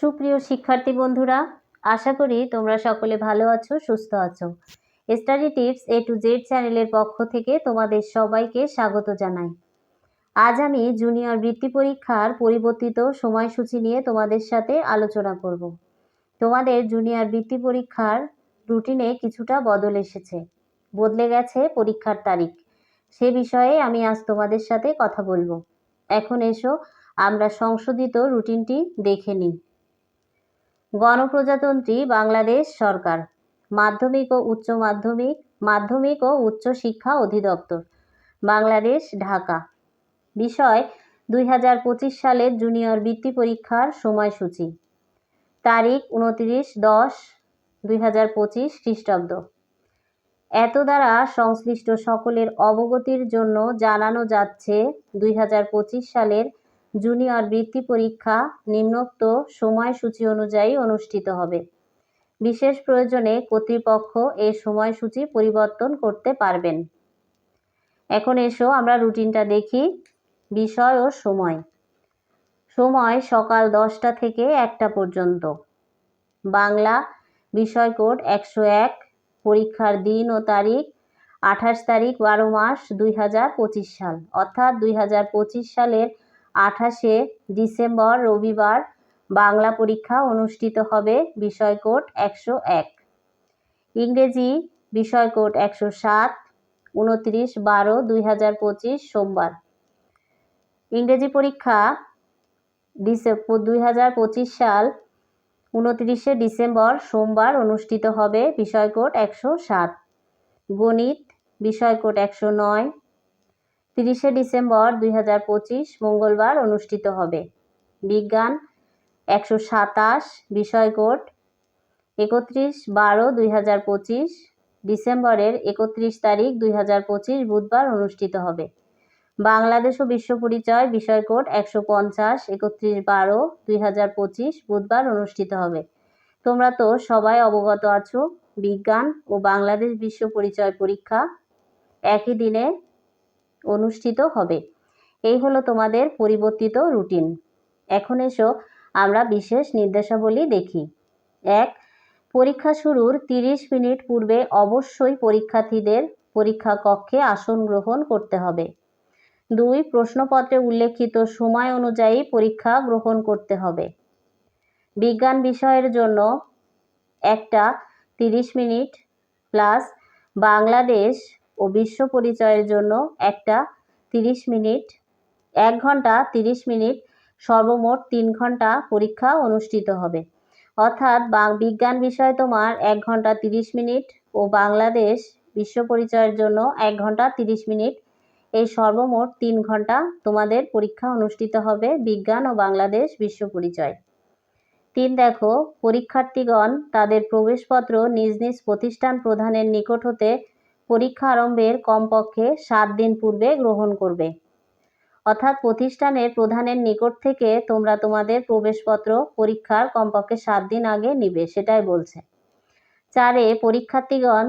সুপ্রিয় শিক্ষার্থী বন্ধুরা, আশা করি তোমরা সকলে ভালো আছো, সুস্থ আছো। Study tips A to Z চ্যানেলের পক্ষ থেকে তোমাদের সবাইকে স্বাগত জানাই। আজ আমি জুনিয়র বৃত্তি পরীক্ষার পরিবর্তিত সময়সূচি নিয়ে তোমাদের সাথে আলোচনা করব। তোমাদের জুনিয়র বৃত্তি পরীক্ষার রুটিনে কিছুটা বদল এসেছে। বদলে গেছে পরীক্ষার তারিখ। সে বিষয়ে আমি আজ তোমাদের সাথে কথা বলব। এখন এসো, আমরা সংশোধিত রুটিনটি দেখে নিই। গণপ্রজাতন্ত্রী বাংলাদেশ সরকার, মাধ্যমিক ও উচ্চ মাধ্যমিক মাধ্যমিক ও উচ্চ শিক্ষা অধিদপ্তর, বাংলাদেশ, ঢাকা। বিষয়, দুই হাজার পঁচিশ সালের জুনিয়র বৃত্তি পরীক্ষার সময়সূচি। তারিখ, উনত্রিশ দশ, দুই হাজার পঁচিশ খ্রিস্টাব্দ। এত দ্বারা সংশ্লিষ্ট সকলের অবগতির জন্য জানানো যাচ্ছে দুই হাজার পঁচিশ সালের জুনিয়র বৃত্তি পরীক্ষা নিম্নোক্ত সময়সূচি অনুযায়ী অনুষ্ঠিত হবে। বিশেষ প্রয়োজনে কর্তৃপক্ষ এই সময়সূচি পরিবর্তন করতে পারবেন। এখন এসো আমরা রুটিনটা দেখি। বিষয় ও সময়। সময় সকাল দশটা থেকে একটা পর্যন্ত। বাংলা বিষয় কোড একশো এক, পরীক্ষার দিন ও তারিখ আঠাশ তারিখ বারো মাস দুই হাজার পঁচিশ সাল। অর্থাৎ দুই হাজার পঁচিশ সালের আঠাশে ডিসেম্বর রবিবার বাংলা পরীক্ষা অনুষ্ঠিত হবে বিষয় কোড একশো এক। ইংরেজি বিষয় কোড একশো সাত, উনত্রিশ বারো দুই হাজার পঁচিশ সোমবার। ইংরেজি পরীক্ষা ডিসেম্বর দুই হাজার পঁচিশ সাল উনত্রিশে ডিসেম্বর সোমবার অনুষ্ঠিত হবে বিষয় কোড একশো সাত। গণিত বিষয় কোড একশো নয় তিরিশে ডিসেম্বর দুই হাজার পঁচিশ মঙ্গলবার অনুষ্ঠিত হবে। বিজ্ঞান একশো সাতাশ বিষয় কোড একত্রিশ বারো দুই হাজার পঁচিশ, ডিসেম্বরের একত্রিশ তারিখ দুই হাজার পঁচিশ বুধবার অনুষ্ঠিত হবে। বাংলাদেশ ও বিশ্ব পরিচয় বিষয় কোড একশো পঞ্চাশ, একত্রিশ বারো দুই হাজার পঁচিশ বুধবার অনুষ্ঠিত হবে। তোমরা তো সবাই অবগত আছো, বিজ্ঞান ও বাংলাদেশ বিশ্ব পরিচয় পরীক্ষা একই দিনে অনুষ্ঠিত হবে। এই হলো তোমাদের পরিবর্তিত রুটিন। এখন এসো আমরা বিশেষ নির্দেশাবলী দেখি। এক, পরীক্ষা শুরুর তিরিশ মিনিট পূর্বে অবশ্যই পরীক্ষার্থীদের পরীক্ষা কক্ষে আসন গ্রহণ করতে হবে। দুই, প্রশ্নপত্রে উল্লেখিত সময় অনুযায়ী পরীক্ষা গ্রহণ করতে হবে। বিজ্ঞান বিষয়ের জন্য একটা তিরিশ মিনিট প্লাস বাংলাদেশ ও বিশ্ব পরিচয়ের জন্য একটা তিরিশ মিনিট, এক ঘণ্টা তিরিশ মিনিট, সর্বমোট তিন ঘণ্টা পরীক্ষা অনুষ্ঠিত হবে। অর্থাৎ বিজ্ঞান বিষয় তোমার এক ঘণ্টা তিরিশ মিনিট ও বাংলাদেশ বিশ্ব পরিচয়ের জন্য এক ঘণ্টা তিরিশ মিনিট। এই সর্বমোট তিন ঘণ্টা তোমাদের পরীক্ষা অনুষ্ঠিত হবে বিজ্ঞান ও বাংলাদেশ বিশ্ব পরিচয়। তিন দেখো, পরীক্ষার্থীগণ তাদের প্রবেশপত্র নিজ নিজ প্রতিষ্ঠান প্রধানের নিকট হতে পরীক্ষা আরম্ভের কমপক্ষে সাত দিন পূর্বে গ্রহণ করবে। অর্থাৎ প্রতিষ্ঠানের প্রধানের নিকট থেকে তোমরা তোমাদের প্রবেশপত্র পরীক্ষার কমপক্ষে সাত দিন আগে নিবে, সেটাই বলছে। চারে, পরীক্ষার্থীগণ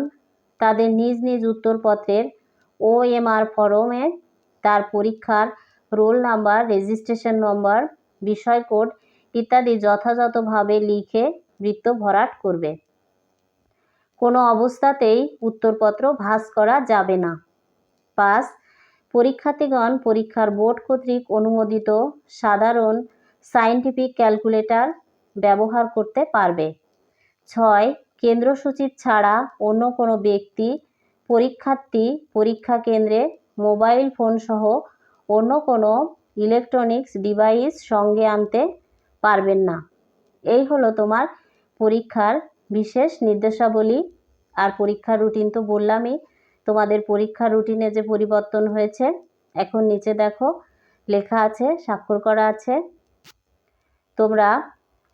তাদের নিজ নিজ উত্তরপত্রের ওএমআর ফরমে তার পরীক্ষার রোল নাম্বার, রেজিস্ট্রেশন নম্বর বিষয় কোড ইত্যাদি যথাযথভাবে লিখে বৃত্ত ভরাট করবে। কোনো অবস্থাতেই উত্তরপত্র ভাস করা যাবে না। পাঁচ, পরীক্ষার্থীগণ পরীক্ষার বোর্ড কর্তৃক অনুমোদিত সাধারণ সায়েন্টিফিক ক্যালকুলেটর ব্যবহার করতে পারবে। ছয়, কেন্দ্র সচিব ছাড়া অন্য কোনো ব্যক্তি, পরীক্ষার্থী, পরীক্ষা কেন্দ্রে মোবাইল ফোন সহ অন্য কোনো ইলেকট্রনিক্স ডিভাইস সঙ্গে আনতে পারবেন না। এই হলো তোমার পরীক্ষার বিশেষ নির্দেশাবলী আর পরীক্ষার রুটিন তো বললামই। তোমাদের পরীক্ষা রুটিনে যে পরিবর্তন হয়েছে, এখন নিচে দেখো, লেখা আছে, স্বাক্ষর করা আছে। তোমরা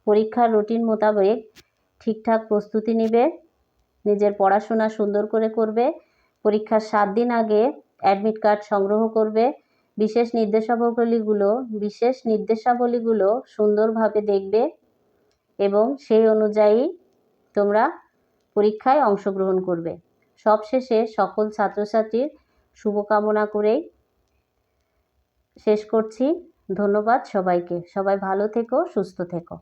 পরীক্ষার রুটিন মোতাবেক ঠিকঠাক প্রস্তুতি নিবে, নিজের পড়াশোনা সুন্দর করে করবে, পরীক্ষার সাত দিন আগে অ্যাডমিট কার্ড সংগ্রহ করবে। বিশেষ নির্দেশাবলীগুলো বিশেষ নির্দেশাবলীগুলো সুন্দরভাবে দেখবে এবং সেই অনুযায়ী তোমরা পরীক্ষায় অংশগ্রহণ করবে। সবশেষে সকল ছাত্রছাত্রীর শুভকামনা করেই শেষ করছি। ধন্যবাদ সবাইকে। সবাই ভালো থেকো, সুস্থ থেকো।